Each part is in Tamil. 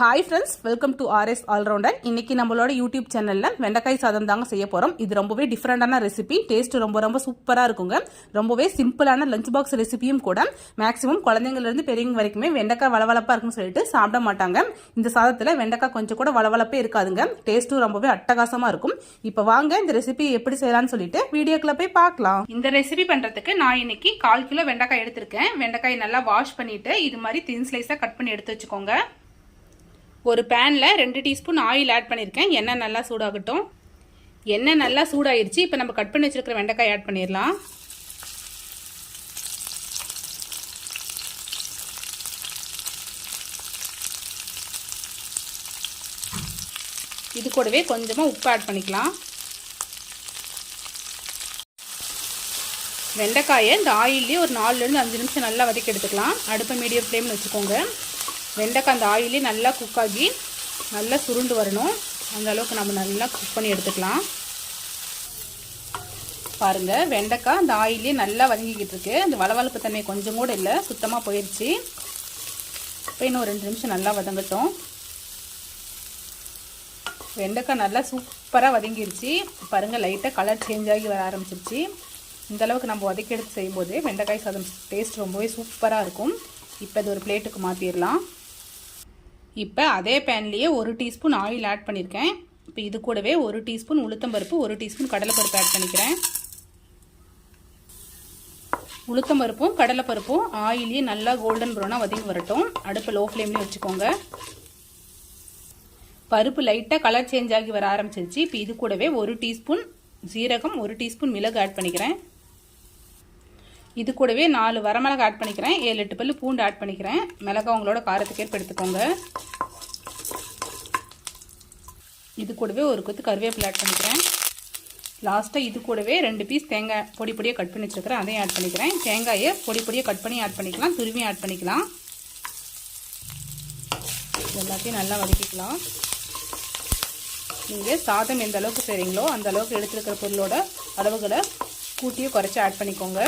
Hi friends welcome to RS allrounder இன்னைக்கு நம்மளோட யூடியூப் சேனலில் வெண்டைக்காய் சாதம் தாங்க செய்ய போகிறோம் இது ரொம்பவே டிஃப்ரெண்டான ரெசிபி டேஸ்ட் ரொம்ப ரொம்ப சூப்பராக இருக்குங்க. ரொம்பவே சிம்பிளான லஞ்ச் பாக்ஸ் ரெசிபியும் கூட மேக்ஸிமம் குழந்தைங்கள்லேருந்து பெரியவங்க வரைக்குமே வெண்டைக்காய் வளவளப்பாக இருக்குன்னு சொல்லிட்டு சாப்பிட மாட்டாங்க. இந்த சாதத்தில் வெண்டைக்காய் கொஞ்சம் கூட வளவளப்பே இருக்காதுங்க. டேஸ்ட்டும் ரொம்பவே அட்டகாசமாக இருக்கும். இப்போ வாங்க இந்த ரெசிபி எப்படி செய்யலாம்னு சொல்லிட்டு வீடியோக்குள்ள போய் பார்க்கலாம். இந்த ரெசிபி பண்ணுறதுக்கு நான் இன்னைக்கு கால் கிலோ வெண்டைக்காய் எடுத்திருக்கேன். வெண்டைக்காய் நல்லா வாஷ் பண்ணிட்டு இது மாதிரி தின் ஸ்லைஸாக கட் பண்ணி எடுத்து வச்சுக்கோங்க. ஒரு பேனில் ரெண்டு டீஸ்பூன் ஆயில் ஆட் பண்ணியிருக்கேன் எண்ணெய் நல்லா சூடாகட்டும். எண்ணெய் நல்லா சூடாயிருச்சு. இப்போ நம்ம கட் பண்ணி வச்சிருக்கிற வெண்டைக்காய் ஆட் பண்ணிடலாம். இது கூடவே கொஞ்சமாக உப்பு ஆட் பண்ணிக்கலாம். வெண்டைக்காயை இந்த ஆயிலே ஒரு நாலுலேருந்து அஞ்சு நிமிஷம் நல்லா வதக்கி எடுத்துக்கலாம். அடுப்பை மீடியம் ஃப்ளேமில் வச்சுக்கோங்க. வெண்டைக்காய் அந்த ஆயிலே நல்லா குக் ஆகி நல்லா சுருண்டு வரணும். அந்த அளவுக்கு நம்ம நல்லா குக் பண்ணி எடுத்துக்கலாம். பாருங்கள் வெண்டைக்காய் அந்த ஆயிலே நல்லா வதங்கிக்கிட்டு இருக்கு. அந்த வளவளப்பு தன்மை கொஞ்சம் கூட இல்லை சுத்தமாக போயிடுச்சு இப்போ இன்னும் ரெண்டு நிமிஷம் நல்லா வதங்கட்டும். வெண்டைக்காய் நல்லா சூப்பராக வதங்கிருச்சு. பாருங்கள் லைட்டாக கலர் சேஞ்ச் ஆகி வர ஆரம்பிச்சிருச்சு. இந்த அளவுக்கு நம்ம வதக்கி எடுத்து செய்யும்போது வெண்டைக்காய் சாதம் டேஸ்ட் ரொம்பவே சூப்பராக இருக்கும். இப்போ இது ஒரு பிளேட்டுக்கு மாற்றிடலாம் இப்போ அதே பேன்லேயே ஒரு டீஸ்பூன் ஆயில் ஆட் பண்ணியிருக்கேன் இப்போ இது கூடவே ஒரு டீஸ்பூன் உளுத்தம்பருப்பு ஒரு டீஸ்பூன் கடலைப்பருப்பு ஆட் பண்ணிக்கிறேன். உளுத்தம்பருப்பும் கடலைப்பருப்பும் ஆயிலையும் நல்லா கோல்டன் ப்ரௌனாக வதங்கி வரட்டும். அடுப்பு லோ ஃப்ளேம்லேயும் வச்சுக்கோங்க. பருப்பு லைட்டாக கலர் சேஞ்ச் ஆகி வர ஆரம்பிச்சிருச்சு. இப்போ இது கூடவே ஒரு டீஸ்பூன் ஜீரகம் ஒரு டீஸ்பூன் மிளகு ஆட் பண்ணிக்கிறேன். இது கூடவே நாலு வரமிளகா ஆட் பண்ணிக்கிறேன். ஏழு எட்டு பல்லு பூண்டு ஆட் பண்ணிக்கிறேன். மிளகா உங்களோட காரத்துக்கு ஏற்ப எடுத்துக்கோங்க. இது கூடவே ஒரு கொத்து கருவேப்பிலை ஆட் பண்ணிக்கிறேன். லாஸ்ட்டாக இது கூடவே ரெண்டு பீஸ் தேங்காய் பொடி பொடியாக கட் பண்ணி வச்சுருக்கிறேன். அதையும் ஆட் பண்ணிக்கிறேன். தேங்காயை பொடி பொடியாக கட் பண்ணி ஆட் பண்ணிக்கலாம். துருவியும் ஆட் பண்ணிக்கலாம். எல்லாத்தையும் நல்லா வதக்கிக்கலாம். நீங்கள் சாதம் எந்த அளவுக்கு செய்கிறீங்களோ அந்த அளவுக்கு எடுத்துருக்கிற பொருளோட அளவுகளை கூட்டியும் குறைச்சி ஆட் பண்ணிக்கோங்க.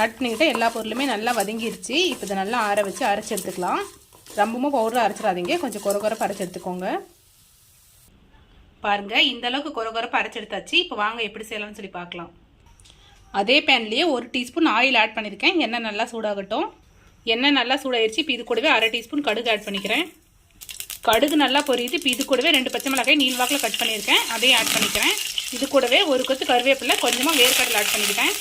ஆட் பண்ணிக்கிட்டு எல்லா பொருளுமே நல்லா வதங்கிருச்சு. இப்போ இதை நல்லா ஆற வச்சு அரைச்சி எடுத்துக்கலாம். ரொம்பவும் பவுடர் அரைச்சிடாதீங்க. கொஞ்சம் குறகுறப்பு அரைச்சி எடுத்துக்கோங்க. பாருங்கள் இந்த அளவுக்கு குறகுறப்பு அரைச்சி எடுத்தாச்சு. இப்போ வாங்க எப்படி செய்யலாம்னு சொல்லி பார்க்கலாம். அதே பேன்லேயே ஒரு டீஸ்பூன் ஆயில் ஆட் பண்ணியிருக்கேன் எண்ணெய் நல்லா சூடாகட்டும். எண்ணெய் நல்லா சூடாயிருச்சு. இப்போ இது கூடவே அரை டீஸ்பூன் கடுகு ஆட் பண்ணிக்கிறேன். கடுகு நல்லா பொரியுது. இப்போ இது கூடவே ரெண்டு பச்சை மிளகாய் நீள்வாக்கில் கட் பண்ணியிருக்கேன். அதையும் ஆட் பண்ணிக்கிறேன். இது கூடவே ஒரு கொத்து கருவேப்பிலை கொஞ்சமாக வேர்க்கடலை ஆட் பண்ணிக்கிட்டேன்.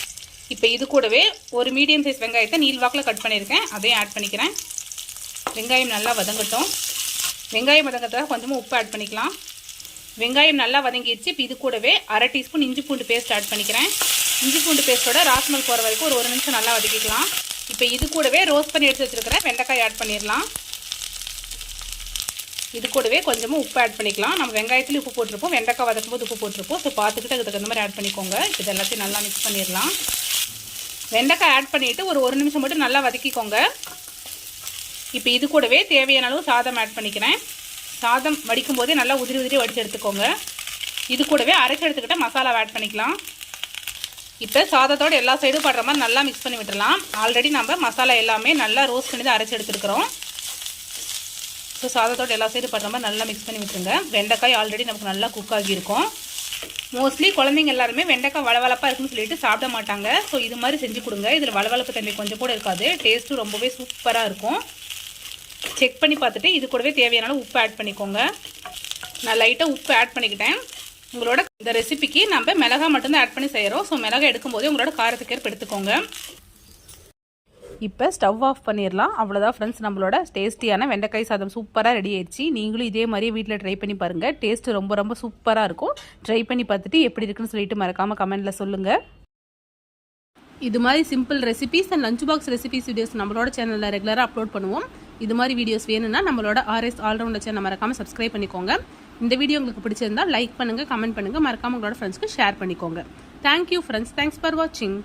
இப்போ இது கூடவே ஒரு மீடியம் சைஸ் வெங்காயத்தை நீல்வாக்கில் கட் பண்ணியிருக்கேன். அதையும் ஆட் பண்ணிக்கிறேன். வெங்காயம் நல்லா வதங்கட்டும். வெங்காயம் வதங்கிறதுக்காக கொஞ்சமாக உப்பு ஆட் பண்ணிக்கலாம். வெங்காயம் நல்லா வதங்கிடுச்சு. இப்போ இது கூடவே அரை டீஸ்பூன் இஞ்சி பூண்டு பேஸ்ட் ஆட் பண்ணிக்கிறேன். இஞ்சி பூண்டு பேஸ்ட்டோட ராஸ்மல் போகிற வரைக்கும் ஒரு ஒரு நிமிஷம் நல்லா வதக்கிக்கலாம். இப்போ இது கூடவே ரோஸ்ட் பண்ணி எடுத்து வச்சுருக்கிறேன் வெண்டைக்காய் ஆட் பண்ணிடலாம். இது கூடவே கொஞ்சமாக உப்பு ஆட் பண்ணிக்கலாம். நம்ம வெங்காயத்துலேயும் உப்பு போட்டிருப்போம். வெண்டைக்காய் வதக்கும்போது உப்பு போட்டிருப்போம். ஸோ பார்த்துக்கிட்டு அதுக்கு தகுந்த மாதிரி ஆட் பண்ணிக்கோங்க. இது எல்லாத்தையும் நல்லா மிக்ஸ் பண்ணிடலாம். வெண்டைக்காய் ஆட் பண்ணிவிட்டு ஒரு ஒரு நிமிஷம் மட்டும் நல்லா வதக்கிக்கோங்க. இப்போ இது கூடவே தேவையான அளவு சாதம் ஆட் பண்ணிக்கிறேன். சாதம் வடிக்கும் போதே நல்லா உதிரி உதிரி வடித்து எடுத்துக்கோங்க. இது கூடவே அரைச்சி எடுத்துக்கிட்ட மசாலா ஆட் பண்ணிக்கலாம். இப்போ சாதத்தோட எல்லா சைடும் படுற மாதிரி நல்லா மிக்ஸ் பண்ணி விட்டுடலாம் ஆல்ரெடி நம்ம மசாலா எல்லாமே நல்லா ரோஸ்ட் பண்ணி தான் அரைச்சி எடுத்துருக்குறோம். ஸோ சாதத்தோட எல்லா சைடும் படுற மாதிரி நல்லா மிக்ஸ் பண்ணி விட்டுருங்க. வெண்டைக்காய் ஆல்ரெடி நமக்கு நல்லா குக் ஆகியிருக்கும். மோஸ்ட்லி குழந்தைங்க எல்லாருமே வெண்டைக்காய் வளவளப்பாக இருக்குன்னு சொல்லிட்டு சாப்பிட மாட்டாங்க. ஸோ இது மாதிரி செஞ்சு கொடுங்க. இதில் வளவளப்பு தன்மை கொஞ்சம் கூட இருக்காது. டேஸ்ட்டும் ரொம்பவே சூப்பராக இருக்கும். செக் பண்ணி பார்த்துட்டு இது கூடவே தேவையான உப்பு ஆட் பண்ணிக்கோங்க. நான் லைட்டாக உப்பு ஆட் பண்ணிக்கிட்டேன். உங்களோட இந்த ரெசிபிக்கு நம்ம மிளகா மட்டும்தான் ஆட் பண்ணி செய்கிறோம் ஸோ மிளகா எடுக்கும்போது உங்களோட காரத்துக்கு ஏற்ப எடுத்துக்கோங்க. இப்போ ஸ்டவ் ஆஃப் பண்ணிடலாம் அவ்வளோதான் ஃப்ரெண்ட்ஸ் நம்மளோட டேஸ்டியான வெண்டைக்காய் சாதம் சூப்பராக ரெடி ஆயிடுச்சு. நீங்களும் இதே மாதிரியே வீட்டில் ட்ரை பண்ணி பாருங்கள் டேஸ்ட்டு ரொம்ப ரொம்ப சூப்பராக இருக்கும். ட்ரை பண்ணி பார்த்துட்டு எப்படி இருக்குன்னு சொல்லிட்டு மறக்காமல் கமெண்ட்டில் சொல்லுங்கள் இது மாதிரி simple recipes and lunch box recipes videos நம்மளோட சேனலில் ரெகுலராக அப்லோட் பண்ணுவோம். இது மாதிரி வீடியோஸ் வேணும்னா நம்மளோட ஆர்எஸ் ஆல்ரவுண்டர் சேனல் மறக்காமல் சப்ஸ்கிரைப் பண்ணிக்கோங்க. இந்த வீடியோ உங்களுக்கு பிடிச்சிருந்தா லைக் பண்ணுங்கள் கமெண்ட் பண்ணுங்கள் மறக்காமல் உங்களோட ஃப்ரெண்ட்ஸ்க்கு ஷேர் பண்ணிக்கோங்க. தேங்க்யூ ஃப்ரெண்ட்ஸ் தேங்க்ஸ் ஃபார் வாட்சிங்